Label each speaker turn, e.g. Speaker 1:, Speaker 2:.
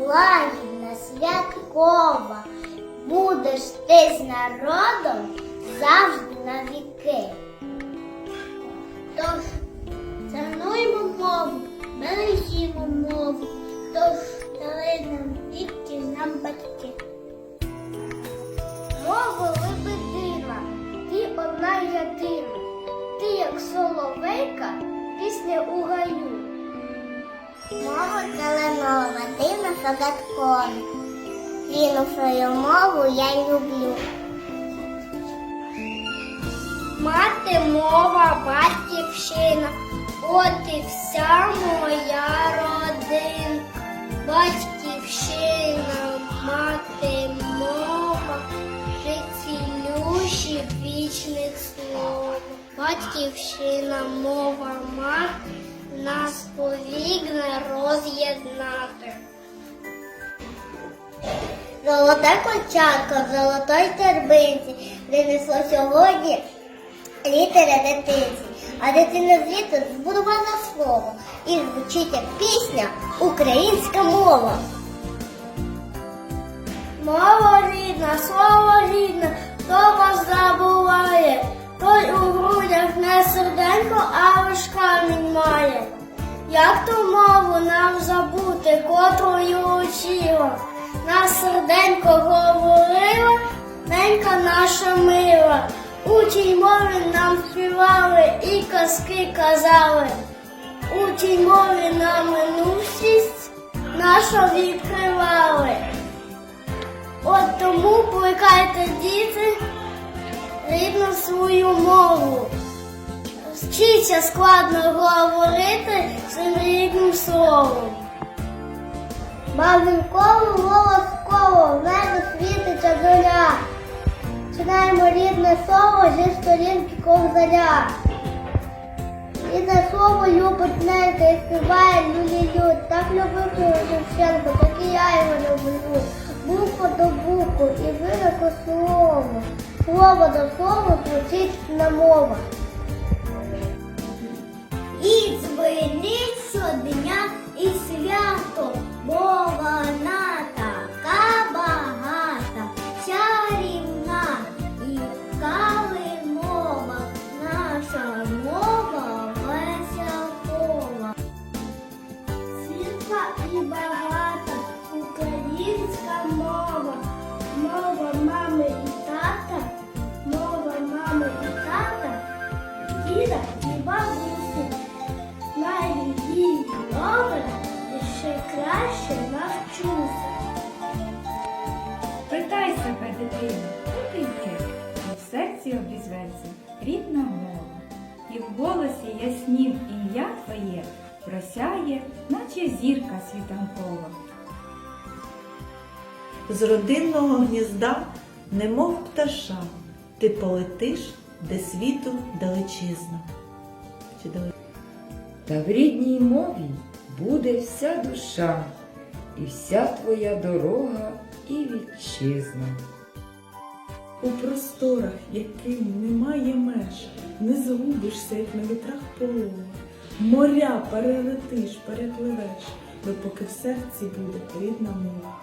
Speaker 1: лагідна, святкова. Будеш ти з народом завжди на віки. Тож шануймо мову, бережімо мову, тож дали нам віки нам батьки. Мова лебедина, ти одна єдина, ти як соловейка, пісня у гаю. Мова калинова, дивна загадкова, Віну свою мову я люблю. Мати мова, батьківщина, от і вся моя родинка. Батьківщина, мати мова, життєлющі вічних слов. Батьківщина, мова, мати, нас повік не роз'єднати. Золоте кочатко в золотої тербинці принесло сьогодні літери дитинці, а дитина звідти збудувала слово і звучить як пісня українська мова. Мова рідна, слово рідне, хто вас забуває, Як ту мову нам забути, котрою учила, нас серденько говорила, ненька наша мила. У тій мові нам співали і казки казали. У тій мові нам минувшість нашу відкривали. От тому плекайте діти рідну свою мову. Вчіться складно говорити цим рідним словом. Маминково волосково, мене світиться зоря. Читаємо рідне слово зі сторінки ковзаря. Рідне слово любить ненька і співає люлі-лю. Так любив Шевченко, так і я його люблю. Буква до букви і виникло слово. Слово до слова звучить на мова.
Speaker 2: Дитино, ти? І в серці обізветься рідна мова, і в голосі яснів ім'я твоє просяє, наче зірка світанкова.
Speaker 3: З родинного гнізда, немов пташа, ти полетиш, де світу далечизна. Чи
Speaker 4: Та в рідній мові буде вся душа, і вся твоя дорога і вітчизна.
Speaker 3: У просторах, яким немає меж, не згубишся, як на вітрах полону. Моря перелетиш, перепливеш, допоки в серці буде рідна мова.